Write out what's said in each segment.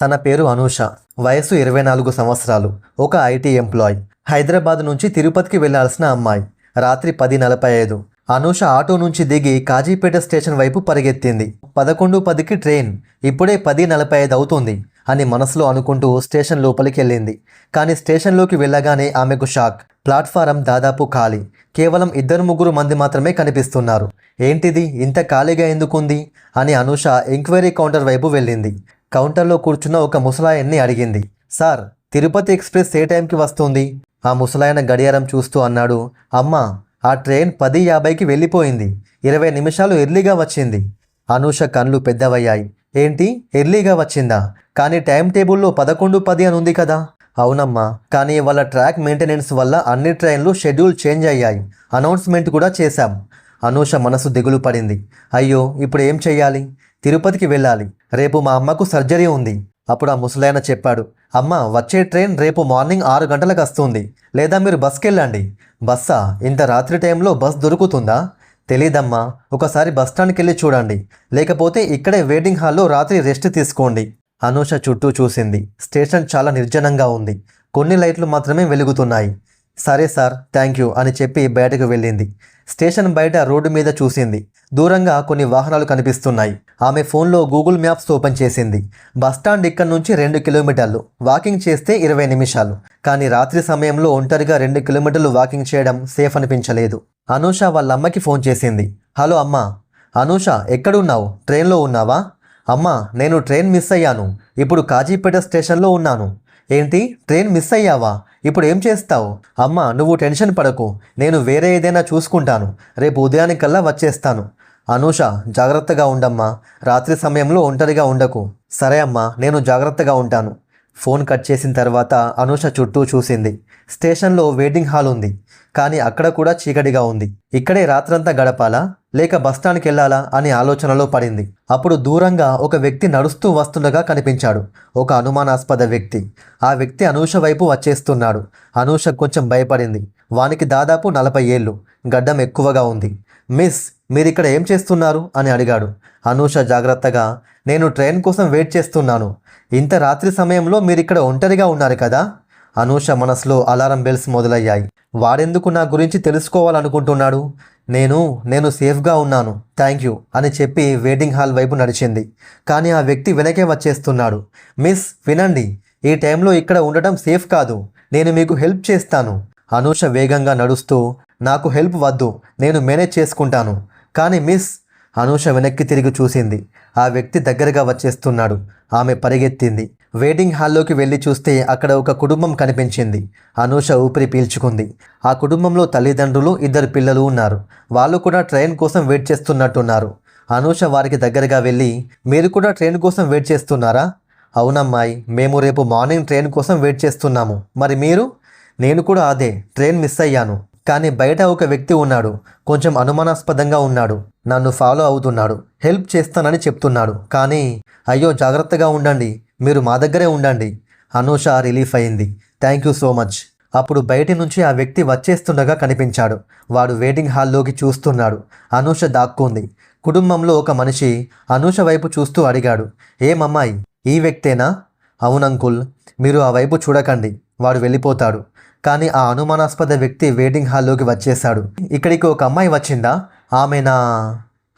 తన పేరు అనూష. వయసు ఇరవై నాలుగు సంవత్సరాలు. ఒక ఐటీ ఎంప్లాయ్. హైదరాబాద్ నుంచి తిరుపతికి వెళ్ళాల్సిన అమ్మాయి. రాత్రి పది నలభై ఐదు. అనూష ఆటో నుంచి దిగి కాజీపేట స్టేషన్ వైపు పరిగెత్తింది. పదకొండు పదికి ట్రైన్. ఇప్పుడే పది నలభై ఐదు అవుతుంది అని మనసులో అనుకుంటూ స్టేషన్ లోపలికి వెళ్ళింది. కానీ స్టేషన్లోకి వెళ్ళగానే ఆమెకు షాక్. ప్లాట్ఫారం దాదాపు ఖాళీ. కేవలం ఇద్దరు ముగ్గురు మంది మాత్రమే కనిపిస్తున్నారు. ఏంటిది? ఇంత ఖాళీగా ఎందుకుంది? అని అనూష ఎంక్వైరీ కౌంటర్ వైపు వెళ్ళింది. కౌంటర్లో కూర్చున్న ఒక ముసలాయన్ని అడిగింది సార్ తిరుపతి ఎక్స్ప్రెస్ ఏ టైంకి వస్తుంది? ఆ ముసలాయన గడియారం చూస్తూ అన్నాడు అమ్మా ఆ ట్రైన్ పది యాభైకి వెళ్ళిపోయింది ఇరవై నిమిషాలు ఎర్లీగా వచ్చింది. అనూష కళ్ళు పెద్దవయ్యాయి ఏంటి ఎర్లీగా వచ్చిందా? కానీ టైం టేబుల్లో పదకొండు పది అని ఉంది కదా. అవునమ్మా కానీ వాళ్ళ ట్రాక్ మెయింటెనెన్స్ వల్ల అన్ని ట్రైన్లు షెడ్యూల్ చేంజ్ అయ్యాయి అనౌన్స్మెంట్ కూడా చేశాం. అనూష మనసు దిగులు పడింది అయ్యో ఇప్పుడు ఏం చెయ్యాలి? తిరుపతికి వెళ్ళాలి. రేపు మా అమ్మకు సర్జరీ ఉంది. అప్పుడు ఆ ముసలాయన చెప్పాడు అమ్మ వచ్చే ట్రైన్ రేపు మార్నింగ్ ఆరు గంటలకు వస్తుంది. లేదా మీరు బస్కి వెళ్ళండి బస్సా? ఇంత రాత్రి టైంలో బస్ దొరుకుతుందా? తెలీదమ్మా ఒకసారి బస్ స్టాండ్కి వెళ్ళి చూడండి. లేకపోతే ఇక్కడే వెయిటింగ్ హాల్లో రాత్రి రెస్ట్ తీసుకోండి. అనూష చుట్టూ చూసింది. స్టేషన్ చాలా నిర్జనంగా ఉంది. కొన్ని లైట్లు మాత్రమే వెలుగుతున్నాయి. సరే సార్ థ్యాంక్ యూ అని చెప్పి బయటకు వెళ్ళింది. స్టేషన్ బయట రోడ్డు మీద చూసింది. దూరంగా కొన్ని వాహనాలు కనిపిస్తున్నాయి. ఆమె ఫోన్లో గూగుల్ మ్యాప్స్ ఓపెన్ చేసింది బస్టాండ్ ఇక్కడ నుంచి రెండు కిలోమీటర్లు. వాకింగ్ చేస్తే ఇరవై నిమిషాలు. కానీ రాత్రి సమయంలో ఒంటరిగా రెండు కిలోమీటర్లు వాకింగ్ చేయడం సేఫ్ అనిపించలేదు. అనూష వాళ్ళ అమ్మకి ఫోన్ చేసింది. హలో అమ్మా. అనూష ఎక్కడున్నావు? ట్రైన్లో ఉన్నావా? అమ్మా నేను ట్రైన్ మిస్ అయ్యాను. ఇప్పుడు కాజీపేట స్టేషన్లో ఉన్నాను. ఏంటి? ట్రైన్ మిస్ అయ్యావా? ఇప్పుడు ఏం చేస్తావు? అమ్మా నువ్వు టెన్షన్ పడకు. నేను వేరే ఏదైనా చూసుకుంటాను. రేపు ఉదయానికల్లా వచ్చేస్తాను. అనూష జాగ్రత్తగా ఉండమ్మా. రాత్రి సమయంలో ఒంటరిగా ఉండకు. సరే అమ్మా నేను జాగ్రత్తగా ఉంటాను. ఫోన్ కట్ చేసిన తర్వాత అనూష చుట్టూ చూసింది. స్టేషన్లో వెయిటింగ్ హాల్ ఉంది. కానీ అక్కడ కూడా చీకటిగా ఉంది. ఇక్కడే రాత్రంతా గడపాలా? లేక బస్టాండ్కి వెళ్ళాలా? అని ఆలోచనలో పడింది. అప్పుడు దూరంగా ఒక వ్యక్తి నడుస్తూ వస్తుండగా కనిపించాడు. ఒక అనుమానాస్పద వ్యక్తి. ఆ వ్యక్తి అనూష వైపు వచ్చేస్తున్నాడు. అనూష కొంచెం భయపడింది. వానికి దాదాపు నలభై ఏళ్ళు. గడ్డం ఎక్కువగా ఉంది. మిస్ మీరిక్కడ ఏం చేస్తున్నారు? అని అడిగాడు. అనూష జాగ్రత్తగా నేను ట్రైన్ కోసం వెయిట్ చేస్తున్నాను. ఇంత రాత్రి సమయంలో మీరిక్కడ ఒంటరిగా ఉన్నారు కదా? అనూష మనసులో అలారం బెల్స్ మొదలయ్యాయి. వాడెందుకు నా గురించి తెలుసుకోవాలనుకుంటున్నాడు? నేను నేను సేఫ్గా ఉన్నాను. థ్యాంక్ యూ అని చెప్పి వెయిటింగ్ హాల్ వైపు నడిచింది. కానీ ఆ వ్యక్తి వెనకే వచ్చేస్తున్నాడు. మిస్ వినండి. ఈ టైంలో ఇక్కడ ఉండటం సేఫ్ కాదు. నేను మీకు హెల్ప్ చేస్తాను. అనూష వేగంగా నడుస్తూ నాకు హెల్ప్ వద్దు. నేను మేనేజ్ చేసుకుంటాను. కానీ మిస్ అనూష వెనక్కి తిరిగి చూసింది. ఆ వ్యక్తి దగ్గరగా వచ్చేస్తున్నాడు. ఆమె పరిగెత్తింది. వెయిటింగ్ హాల్లోకి వెళ్ళి చూస్తే అక్కడ ఒక కుటుంబం కనిపించింది. అనూష ఊపిరి పీల్చుకుంది. ఆ కుటుంబంలో తల్లిదండ్రులు ఇద్దరు పిల్లలు ఉన్నారు. వాళ్ళు కూడా ట్రైన్ కోసం వెయిట్ చేస్తున్నట్టున్నారు. అనూష వారికి దగ్గరగా వెళ్ళి మీరు కూడా ట్రైన్ కోసం వెయిట్ చేస్తున్నారా? అవునమ్మాయి మేము రేపు మార్నింగ్ ట్రైన్ కోసం వెయిట్ చేస్తున్నాము. మరి మీరు? నేను కూడా అదే ట్రైన్ మిస్ అయ్యాను. కానీ బయట ఒక వ్యక్తి ఉన్నాడు. కొంచెం అనుమానాస్పదంగా ఉన్నాడు. నన్ను ఫాలో అవుతున్నాడు. హెల్ప్ చేస్తానని చెప్తున్నాడు. కానీ అయ్యో జాగ్రత్తగా ఉండండి. మీరు మా దగ్గరే ఉండండి. అనూష రిలీఫ్ అయింది. Thank you so much. అప్పుడు బయటి నుంచి ఆ వ్యక్తి వచ్చేస్తుండగా కనిపించాడు. వాడు వెయిటింగ్ హాల్లోకి చూస్తున్నాడు. అనూష దాక్కుంది. కుటుంబంలో ఒక మనిషి అనూష వైపు చూస్తూ అడిగాడు. ఏమమ్మాయి ఈ వ్యక్తేనా? అవునంకుల్ మీరు ఆ వైపు చూడకండి. వాడు వెళ్ళిపోతాడు. కానీ ఆ అనుమానాస్పద వ్యక్తి వెయిటింగ్ హాల్లోకి వచ్చేశాడు. ఇక్కడికి ఒక అమ్మాయి వచ్చిందా? ఆమెనా?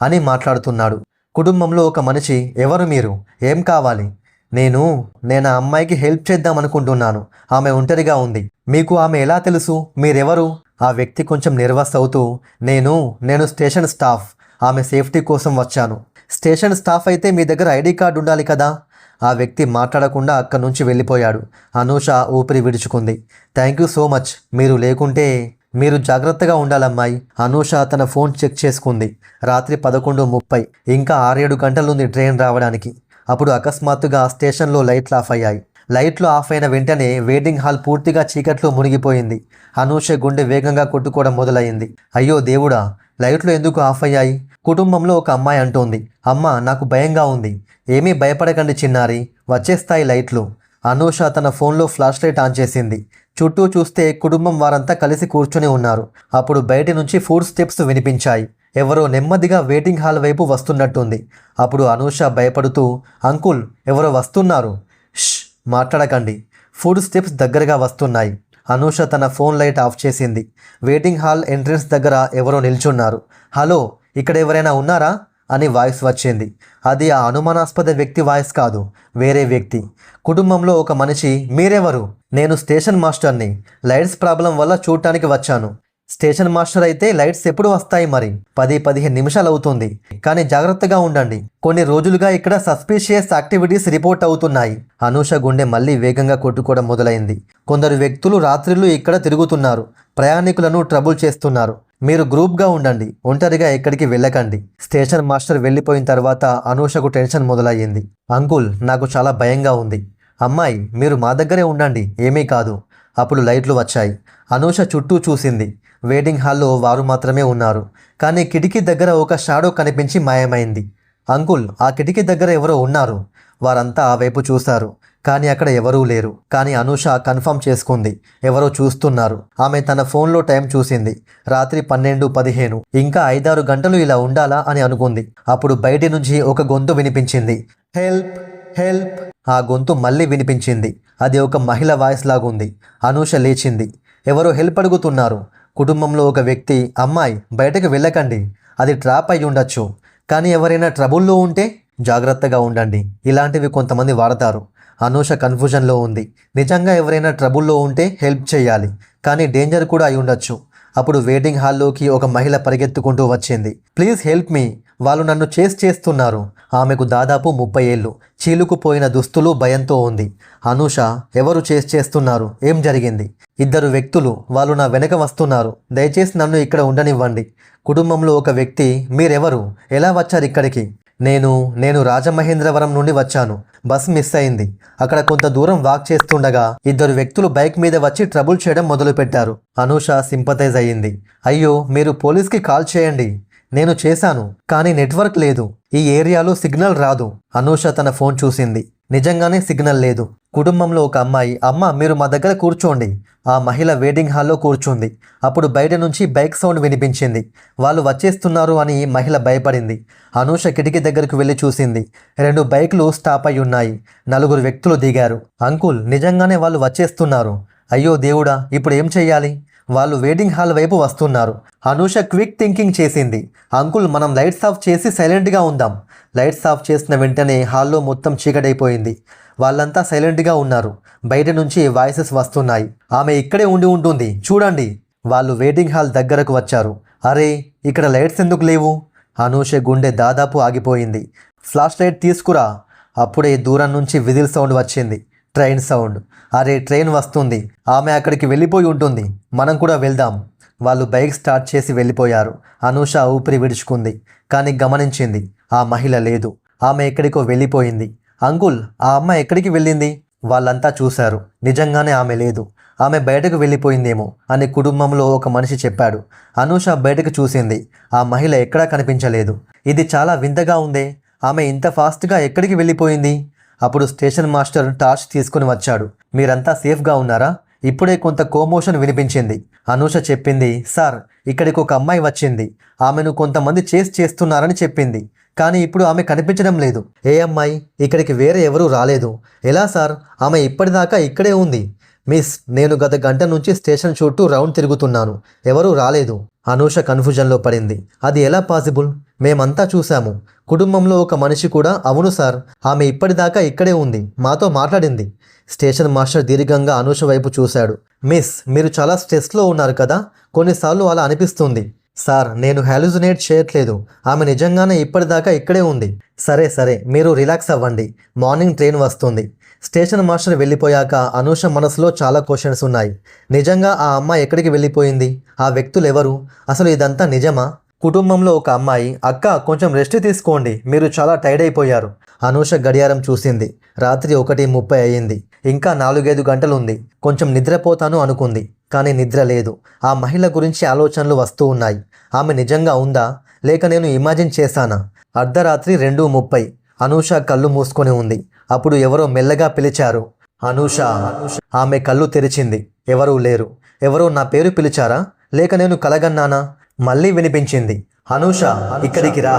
అని మాట్లాడుతున్నాడు. కుటుంబంలో ఒక మనిషి ఎవరు మీరు? ఏం కావాలి? నేను నేను ఆ అమ్మాయికి హెల్ప్ చేద్దాం అనుకుంటున్నాను. ఆమె ఒంటరిగా ఉంది. మీకు ఆమె ఎలా తెలుసు? మీరెవరు? ఆ వ్యక్తి కొంచెం నెర్వస్ అవుతూ నేను నేను స్టేషన్ స్టాఫ్. ఆమె సేఫ్టీ కోసం వచ్చాను. స్టేషన్ స్టాఫ్ అయితే మీ దగ్గర ఐడి కార్డు ఉండాలి కదా? ఆ వ్యక్తి మాట్లాడకుండా అక్కడి నుంచి వెళ్ళిపోయాడు. అనూష ఊపిరి విడుచుకుంది. Thank you so much. మీరు లేకుంటే మీరు జాగ్రత్తగా ఉండాలమ్మాయి. అనూష తన ఫోన్ చెక్ చేసుకుంది. రాత్రి పదకొండు ముప్పై. ఇంకా ఆరేడు గంటలుంది ట్రైన్ రావడానికి. అప్పుడు అకస్మాత్తుగా స్టేషన్లో లైట్లు ఆఫ్ అయ్యాయి. లైట్లు ఆఫ్ అయిన వెంటనే వెయిటింగ్ హాల్ పూర్తిగా చీకట్లో మునిగిపోయింది. అనూష గుండె వేగంగా కొట్టుకోవడం మొదలైంది. అయ్యో దేవుడా! లైట్లు ఎందుకు ఆఫ్ అయ్యాయి? కుటుంబంలో ఒక అమ్మాయి అంటోంది. అమ్మ నాకు భయంగా ఉంది. ఏమీ భయపడకండి చిన్నారి. వచ్చేస్తాయి లైట్లు. అనూష తన ఫోన్లో ఫ్లాష్ లైట్ ఆన్ చేసింది. చుట్టూ చూస్తే కుటుంబం వారంతా కలిసి కూర్చుని ఉన్నారు. అప్పుడు బయటి నుంచి ఫుడ్ స్టెప్స్ వినిపించాయి. ఎవరో నెమ్మదిగా వెయిటింగ్ హాల్ వైపు వస్తున్నట్టుంది. అప్పుడు అనూష భయపడుతూ అంకుల్ ఎవరో వస్తున్నారు? ష్ మాట్లాడకండి. ఫుడ్ స్టెప్స్ దగ్గరగా వస్తున్నాయి. అనూష తన ఫోన్ లైట్ ఆఫ్ చేసింది. వెయిటింగ్ హాల్ ఎంట్రన్స్ దగ్గర ఎవరో నిల్చున్నారు. హలో ఇక్కడ ఎవరైనా ఉన్నారా? అని వాయిస్ వచ్చింది. అది ఆ అనుమానాస్పద వ్యక్తి వాయిస్ కాదు వేరే వ్యక్తి. కుటుంబంలో ఒక మనిషి మీరెవరు? నేను స్టేషన్ మాస్టర్ని. లైట్స్ ప్రాబ్లం వల్ల చూడటానికి వచ్చాను. స్టేషన్ మాస్టర్ అయితే లైట్స్ ఎప్పుడు వస్తాయి మరి? పది పదిహేను నిమిషాలు అవుతుంది. కానీ జాగ్రత్తగా ఉండండి. కొన్ని రోజులుగా ఇక్కడ సస్పీషియస్ యాక్టివిటీస్ రిపోర్ట్ అవుతున్నాయి. అనూష గుండె మళ్ళీ వేగంగా కొట్టుకోవడం మొదలైంది. కొందరు వ్యక్తులు రాత్రిళ్ళు ఇక్కడ తిరుగుతున్నారు. ప్రయాణికులను ట్రబుల్ చేస్తున్నారు. మీరు గ్రూప్గా ఉండండి ఒంటరిగా ఎక్కడికి వెళ్ళకండి. స్టేషన్ మాస్టర్ వెళ్ళిపోయిన తర్వాత అనూషకు టెన్షన్ మొదలయ్యింది. అంకుల్ నాకు చాలా భయంగా ఉంది. అమ్మాయి మీరు మా దగ్గరే ఉండండి ఏమీ కాదు. అప్పుడు లైట్లు వచ్చాయి. అనూష చుట్టూ చూసింది. వెయిటింగ్ హాల్లో వారు మాత్రమే ఉన్నారు. కానీ కిటికీ దగ్గర ఒక షాడో కనిపించి మాయమైంది. అంకుల్ ఆ కిటికీ దగ్గర ఎవరో ఉన్నారు. వారంతా ఆ వైపు చూశారు. కానీ అక్కడ ఎవరూ లేరు. కానీ అనూష కన్ఫర్మ్ చేసుకుంది. ఎవరో చూస్తున్నారు. ఆమె తన ఫోన్లో టైం చూసింది. రాత్రి పన్నెండు పదిహేను. ఇంకా ఐదారు గంటలు ఇలా ఉండాలా అని అనుకుంది. అప్పుడు బయటి నుంచి ఒక గొంతు వినిపించింది. Help help. ఆ గొంతు మళ్ళీ వినిపించింది. అది ఒక మహిళ వాయిస్ లాగుంది. అనూష లేచింది. ఎవరో హెల్ప్ అడుగుతున్నారు. కుటుంబంలో ఒక వ్యక్తి అమ్మాయి బయటకు వెళ్ళకండి. అది ట్రాప్ అయి ఉండొచ్చు. కానీ ఎవరైనా ట్రబుల్లో ఉంటే జాగ్రత్తగా ఉండండి. ఇలాంటివి కొంతమంది వాడతారు. అనూష కన్ఫ్యూజన్లో ఉంది. నిజంగా ఎవరైనా ట్రబుల్లో ఉంటే హెల్ప్ చేయాలి. కానీ డేంజర్ కూడా అయి ఉండొచ్చు. అప్పుడు వెయిటింగ్ హాల్లోకి ఒక మహిళ పరిగెత్తుకుంటూ వచ్చింది. Please help me. వాళ్ళు నన్ను చేస్ చేస్తున్నారు. ఆమెకు దాదాపు ముప్పై ఏళ్ళు. చీలుకుపోయిన దుస్తులు భయంతో ఉంది. అనూష ఎవరు చేస్ చేస్తున్నారు? ఏం జరిగింది? ఇద్దరు వ్యక్తులు వాళ్ళు నా వెనక వస్తున్నారు. దయచేసి నన్ను ఇక్కడ ఉండనివ్వండి. కుటుంబంలో ఒక వ్యక్తి మీరెవరు? ఎలా వచ్చారు ఇక్కడికి? నేను నేను రాజమహేంద్రవరం నుండి వచ్చాను. బస్ మిస్ అయింది. అక్కడ కొంత దూరం వాక్ చేస్తుండగా ఇద్దరు వ్యక్తులు బైక్ మీద వచ్చి ట్రబుల్ చేయడం మొదలుపెట్టారు. అనూష సింపతైజ్ అయ్యింది. అయ్యో మీరు పోలీస్కి కాల్ చేయండి. నేను చేశాను కానీ నెట్వర్క్ లేదు. ఈ ఏరియాలో సిగ్నల్ రాదు. అనూష తన ఫోన్ చూసింది. నిజంగానే సిగ్నల్ లేదు. కుటుంబంలో ఒక అమ్మాయి అమ్మ మీరు మా దగ్గర కూర్చోండి. ఆ మహిళ వెయిటింగ్ హాల్లో కూర్చుంది. అప్పుడు బయట నుంచి బైక్ సౌండ్ వినిపించింది. వాళ్ళు వచ్చేస్తున్నారు అని మహిళ భయపడింది. అనూష కిటికీ దగ్గరకు వెళ్ళి చూసింది. రెండు బైకులు స్టాప్ అయి ఉన్నాయి. నలుగురు వ్యక్తులు దిగారు. అంకుల్ నిజంగానే వాళ్ళు వచ్చేస్తున్నారు. అయ్యో దేవుడా ఇప్పుడు ఏం చెయ్యాలి? వాళ్ళు వెయిటింగ్ హాల్ వైపు వస్తున్నారు. అనూష క్విక్ థింకింగ్ చేసింది. అంకుల్ మనం లైట్స్ ఆఫ్ చేసి సైలెంట్గా ఉందాం. లైట్స్ ఆఫ్ చేసిన వెంటనే హాల్లో మొత్తం చీకటైపోయింది. వాళ్ళంతా సైలెంట్గా ఉన్నారు. బయట నుంచి వాయిసెస్ వస్తున్నాయి. ఆమె ఇక్కడే ఉండి ఉంటుంది. చూడండి. వాళ్ళు వెయిటింగ్ హాల్ దగ్గరకు వచ్చారు. అరే ఇక్కడ లైట్స్ ఎందుకు లేవు? అనూష గుండె దాదాపు ఆగిపోయింది. ఫ్లాష్ లైట్ తీసుకురా. అప్పుడే దూరం నుంచి విజిల్ సౌండ్ వచ్చింది. Train sound. అరే ట్రైన్ వస్తుంది. ఆమె అక్కడికి వెళ్ళిపోయి ఉంటుంది. మనం కూడా వెళ్దాం. వాళ్ళు బైక్ స్టార్ట్ చేసి వెళ్ళిపోయారు. అనూష ఊపిరి విడుచుకుంది. కానీ గమనించింది. ఆ మహిళ లేదు. ఆమె ఎక్కడికో వెళ్ళిపోయింది. అంకుల్ ఆ అమ్మ ఎక్కడికి వెళ్ళింది? వాళ్ళంతా చూశారు. నిజంగానే ఆమె లేదు. ఆమె బయటకు వెళ్ళిపోయిందేమో అని కుటుంబంలో ఒక మనిషి చెప్పాడు. అనూష బయటకు చూసింది. ఆ మహిళ ఎక్కడా కనిపించలేదు. ఇది చాలా వింతగా ఉందే. ఆమె ఇంత ఫాస్ట్గా ఎక్కడికి వెళ్ళిపోయింది? అప్పుడు స్టేషన్ మాస్టర్ టార్చ్ తీసుకుని వచ్చాడు. మీరంతా సేఫ్గా ఉన్నారా? ఇప్పుడే కొంత కోమోషన్ వినిపించింది. అనూష చెప్పింది సార్ ఇక్కడికి ఒక అమ్మాయి వచ్చింది. ఆమెను కొంతమంది చేస్ చేస్తున్నారని చెప్పింది. కానీ ఇప్పుడు ఆమె కనిపించడం లేదు. ఏ అమ్మాయి? ఇక్కడికి వేరే ఎవరూ రాలేదు. ఎలా సార్? ఆమె ఇప్పటిదాకా ఇక్కడే ఉంది. మిస్ నేను గత గంట నుంచి స్టేషన్ చుట్టూ రౌండ్ తిరుగుతున్నాను. ఎవరూ రాలేదు. అనూష కన్ఫ్యూజన్లో పడింది. అది ఎలా పాసిబుల్? మేమంతా చూశాము. కుటుంబంలో ఒక మనిషి కూడా అవును సార్ ఆమె ఇప్పటిదాకా ఇక్కడే ఉంది. మాతో మాట్లాడింది. స్టేషన్ మాస్టర్ దీర్ఘంగా అనూష వైపు చూశాడు. మిస్ మీరు చాలా స్ట్రెస్లో ఉన్నారు కదా? కొన్నిసార్లు అలా అనిపిస్తుంది. సార్ నేను హాలుజినేట్ చేయట్లేదు. ఆమె నిజంగానే ఇప్పటిదాకా ఇక్కడే ఉంది. సరే సరే మీరు రిలాక్స్ అవ్వండి. మార్నింగ్ ట్రైన్ వస్తుంది. స్టేషన్ మాస్టర్ వెళ్ళిపోయాక అనూష మనసులో చాలా క్వశ్చన్స్ ఉన్నాయి. నిజంగా ఆ అమ్మాయి ఎక్కడికి వెళ్ళిపోయింది? ఆ వ్యక్తులు ఎవరు అసలు ఇదంతా నిజమా? కుటుంబంలో ఒక అమ్మాయి అక్క కొంచెం రెస్ట్ తీసుకోండి. మీరు చాలా టైర్డ్ అయిపోయారు. అనూష గడియారం చూసింది. రాత్రి ఒకటి ముప్పై అయ్యింది. ఇంకా నాలుగైదు గంటలుంది. కొంచెం నిద్రపోతాను అనుకుంది. కానీ నిద్ర లేదు. ఆ మహిళ గురించి ఆలోచనలు వస్తూ ఉన్నాయి. ఆమె నిజంగా ఉందా? లేక నేను ఇమాజిన్ చేశానా? అర్ధరాత్రి రెండు ముప్పై. అనూష కళ్ళు మూసుకొని ఉంది. అప్పుడు ఎవరో మెల్లగా పిలిచారు. అనూష ఆమె కళ్ళు తెరిచింది. ఎవరూ లేరు. ఎవరో నా పేరు పిలిచారా? లేక నేను కలగన్నానా? మళ్ళీ వినిపించింది. అనూష ఇక్కడికి రా.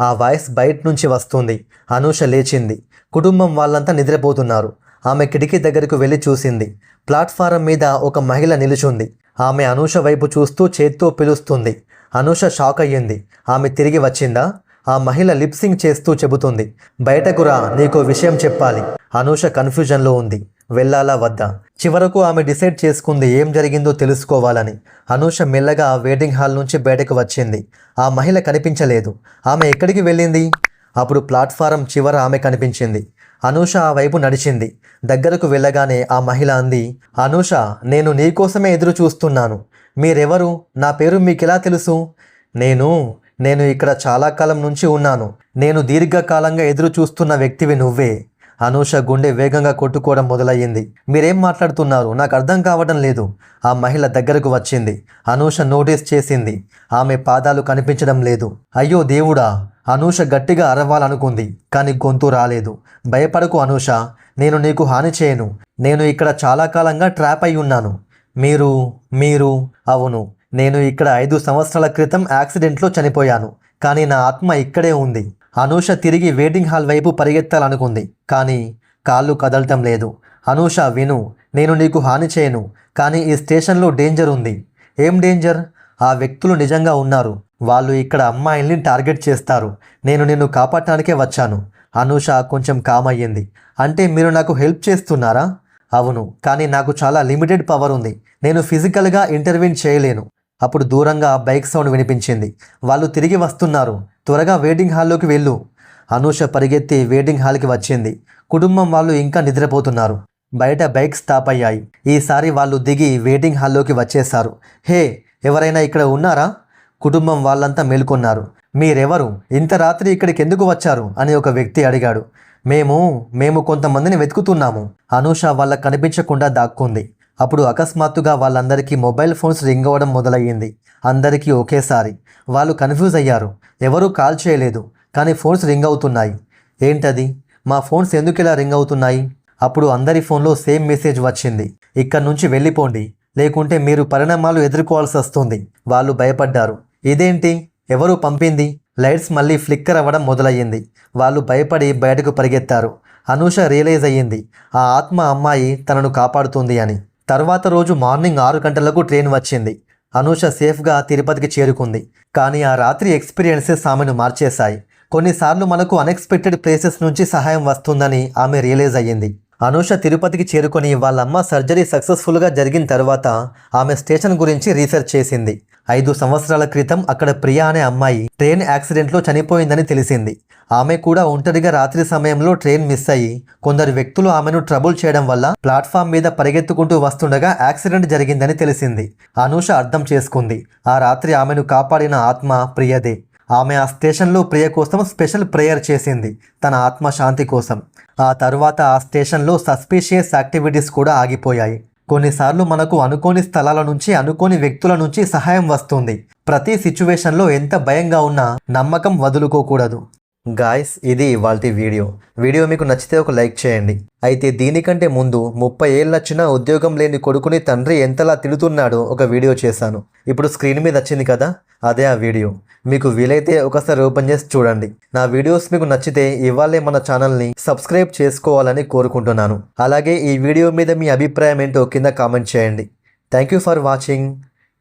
ఆ వాయిస్ బయట నుంచి వస్తుంది. అనూష లేచింది. కుటుంబం వాళ్ళంతా నిద్రపోతున్నారు. ఆమె కిటికీ దగ్గరకు వెళ్ళి చూసింది. ప్లాట్ఫారం మీద ఒక మహిళ నిలుచుంది. ఆమె అనూష వైపు చూస్తూ చేత్తో పిలుస్తుంది. అనూష షాక్ అయ్యింది. ఆమె తిరిగి వచ్చిందా? ఆ మహిళ లిప్సింగ్ చేస్తూ చెబుతుంది. బయటకు రా నీకో విషయం చెప్పాలి. అనూష కన్ఫ్యూజన్లో ఉంది. వెళ్ళాలా వద్దా? చివరకు ఆమె డిసైడ్ చేసుకుంది ఏం జరిగిందో తెలుసుకోవాలని. అనూష మెల్లగా వెయిటింగ్ హాల్ నుంచి బయటకు వచ్చింది. ఆ మహిళ కనిపించలేదు. ఆమె ఎక్కడికి వెళ్ళింది? అప్పుడు ప్లాట్ఫారం చివర ఆమె కనిపించింది. అనూష ఆ వైపు నడిచింది. దగ్గరకు వెళ్ళగానే ఆ మహిళ అంది అనూష నేను నీకోసమే ఎదురు చూస్తున్నాను. మీరెవరు? నా పేరు మీకెలా తెలుసు? నేను నేను ఇక్కడ చాలా కాలం నుంచి ఉన్నాను. నేను దీర్ఘకాలంగా ఎదురు చూస్తున్న వ్యక్తివి నువ్వే. అనూష గుండె వేగంగా కొట్టుకోవడం మొదలయ్యింది. మీరేం మాట్లాడుతున్నారు? నాకు అర్థం కావడం లేదు. ఆ మహిళ దగ్గరకు వచ్చింది. అనూష నోటీస్ చేసింది. ఆమె పాదాలు కనిపించడం లేదు. అయ్యో దేవుడా! అనూష గట్టిగా అరవాలనుకుంది కానీ గొంతు రాలేదు. భయపడకు అనూష నేను నీకు హాని చేయను. నేను ఇక్కడ చాలా కాలంగా ట్రాప్ అయి ఉన్నాను. మీరు మీరు అవును. నేను ఇక్కడ ఐదు సంవత్సరాల క్రితం యాక్సిడెంట్లో చనిపోయాను కానీ నా ఆత్మ ఇక్కడే ఉంది. అనూష తిరిగి వెయిటింగ్ హాల్ వైపు పరిగెత్తాలనుకుంది కానీ కాళ్ళు కదలటం లేదు. అనూష విను నేను నీకు హాని చేయను కానీ ఈ స్టేషన్లో డేంజర్ ఉంది. ఏం డేంజర్? ఆ వ్యక్తులు నిజంగా ఉన్నారు. వాళ్ళు ఇక్కడ అమ్మాయిల్ని టార్గెట్ చేస్తారు. నేను నిన్ను కాపాడటానికే వచ్చాను. అనూష కొంచెం కామ్ అయ్యింది. అంటే మీరు నాకు హెల్ప్ చేస్తున్నారా? అవును కానీ నాకు చాలా లిమిటెడ్ పవర్ ఉంది. నేను ఫిజికల్గా ఇంటర్వ్యూన్ చేయలేను. అప్పుడు దూరంగా బైక్ సౌండ్ వినిపించింది. వాళ్ళు తిరిగి వస్తున్నారు. త్వరగా వెయిటింగ్ హాల్లోకి వెళ్ళు. అనూష పరిగెత్తి వెయిటింగ్ హాల్కి వచ్చింది. కుటుంబం వాళ్ళు ఇంకా నిద్రపోతున్నారు. బయట బైక్ స్టాప్ అయ్యాయి. ఈసారి వాళ్ళు దిగి వెయిటింగ్ హాల్లోకి వచ్చేశారు. హే ఎవరైనా ఇక్కడ ఉన్నారా? కుటుంబం వాళ్ళంతా మేల్కొన్నారు. మీరెవరు? ఇంత రాత్రి ఇక్కడికి ఎందుకు వచ్చారు? అని ఒక వ్యక్తి అడిగాడు. మేము మేము కొంతమందిని వెతుకుతున్నాము. అనూష వాళ్ళకు కనిపించకుండా దాక్కుంది. అప్పుడు అకస్మాత్తుగా వాళ్ళందరికీ మొబైల్ ఫోన్స్ రింగ్ అవ్వడం మొదలయ్యింది. అందరికీ ఒకేసారి. వాళ్ళు కన్ఫ్యూజ్ అయ్యారు. ఎవరూ కాల్ చేయలేదు. కానీ ఫోన్స్ రింగ్ అవుతున్నాయి. ఏంటది? మా ఫోన్స్ ఎందుకు ఇలా రింగ్ అవుతున్నాయి? అప్పుడు అందరి ఫోన్లో సేమ్ మెసేజ్ వచ్చింది. ఇక్కడ నుంచి వెళ్ళిపోండి. లేకుంటే మీరు పరిణామాలు ఎదుర్కోవాల్సి వస్తుంది. వాళ్ళు భయపడ్డారు. ఇదేంటి? ఎవరు పంపింది? లైట్స్ మళ్ళీ ఫ్లిక్కర్ అవ్వడం మొదలయ్యింది. వాళ్ళు భయపడి బయటకు పరిగెత్తారు. అనూష రియలైజ్ అయ్యింది. ఆ ఆత్మ అమ్మాయి తనను కాపాడుతుంది అని. తర్వాత రోజు మార్నింగ్ ఆరు గంటలకు ట్రైన్ వచ్చింది. అనూష సేఫ్గా తిరుపతికి చేరుకుంది. కానీ ఆ రాత్రి ఎక్స్పీరియన్సెస్ ఆమెను మార్చేశాయి. కొన్నిసార్లు మనకు అన్ఎక్స్పెక్టెడ్ ప్లేసెస్ నుంచి సహాయం వస్తుందని ఆమె రియలైజ్ అయ్యింది. అనూష తిరుపతికి చేరుకొని వాళ్ళమ్మ సర్జరీ సక్సెస్ఫుల్గా జరిగిన తర్వాత ఆమె స్టేషన్ గురించి రీసెర్చ్ చేసింది. ఐదు సంవత్సరాల క్రితం అక్కడ ప్రియా అనే అమ్మాయి ట్రైన్ యాక్సిడెంట్లో చనిపోయిందని తెలిసింది. ఆమె కూడా ఒంటరిగా రాత్రి సమయంలో ట్రైన్ మిస్ అయ్యి కొందరు వ్యక్తులు ఆమెను ట్రబుల్ చేయడం వల్ల ప్లాట్ఫామ్ మీద పరిగెత్తుకుంటూ వస్తుండగా యాక్సిడెంట్ జరిగిందని తెలిసింది. అనూష అర్థం చేసుకుంది. ఆ రాత్రి ఆమెను కాపాడిన ఆత్మ ప్రియదే. ఆమె ఆ స్టేషన్లో ప్రియ కోసం స్పెషల్ ప్రేయర్ చేసింది. తన ఆత్మ శాంతి కోసం. ఆ తర్వాత ఆ స్టేషన్లో సస్పీషియస్ యాక్టివిటీస్ కూడా ఆగిపోయాయి. కొన్నిసార్లు మనకు అనుకోని స్థలాల నుంచి అనుకోని వ్యక్తుల నుంచి సహాయం వస్తుంది. ప్రతి సిచ్యువేషన్లో ఎంత భయంగా ఉన్నా నమ్మకం వదులుకోకూడదు. గాయస్ ఇది ఇవాళ వీడియో. వీడియో మీకు నచ్చితే ఒక లైక్ చేయండి. అయితే దీనికంటే ముందు ముప్పై ఏళ్ళొచ్చిన ఉద్యోగం లేని కొడుకుని తండ్రి ఎంతలా తిడుతున్నాడో ఒక వీడియో చేశాను. ఇప్పుడు స్క్రీన్ మీద వచ్చింది కదా? అదే ఆ వీడియో. మీకు వీలైతే ఒకసారి ఓపెన్ చేసి చూడండి. నా వీడియోస్ మీకు నచ్చితే ఇవాళే మన ఛానల్ని సబ్స్క్రైబ్ చేసుకోవాలని కోరుకుంటున్నాను. అలాగే ఈ వీడియో మీద మీ అభిప్రాయం ఏంటో కింద కామెంట్ చేయండి. థ్యాంక్ యూ ఫర్ వాచింగ్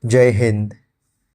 జై హింద్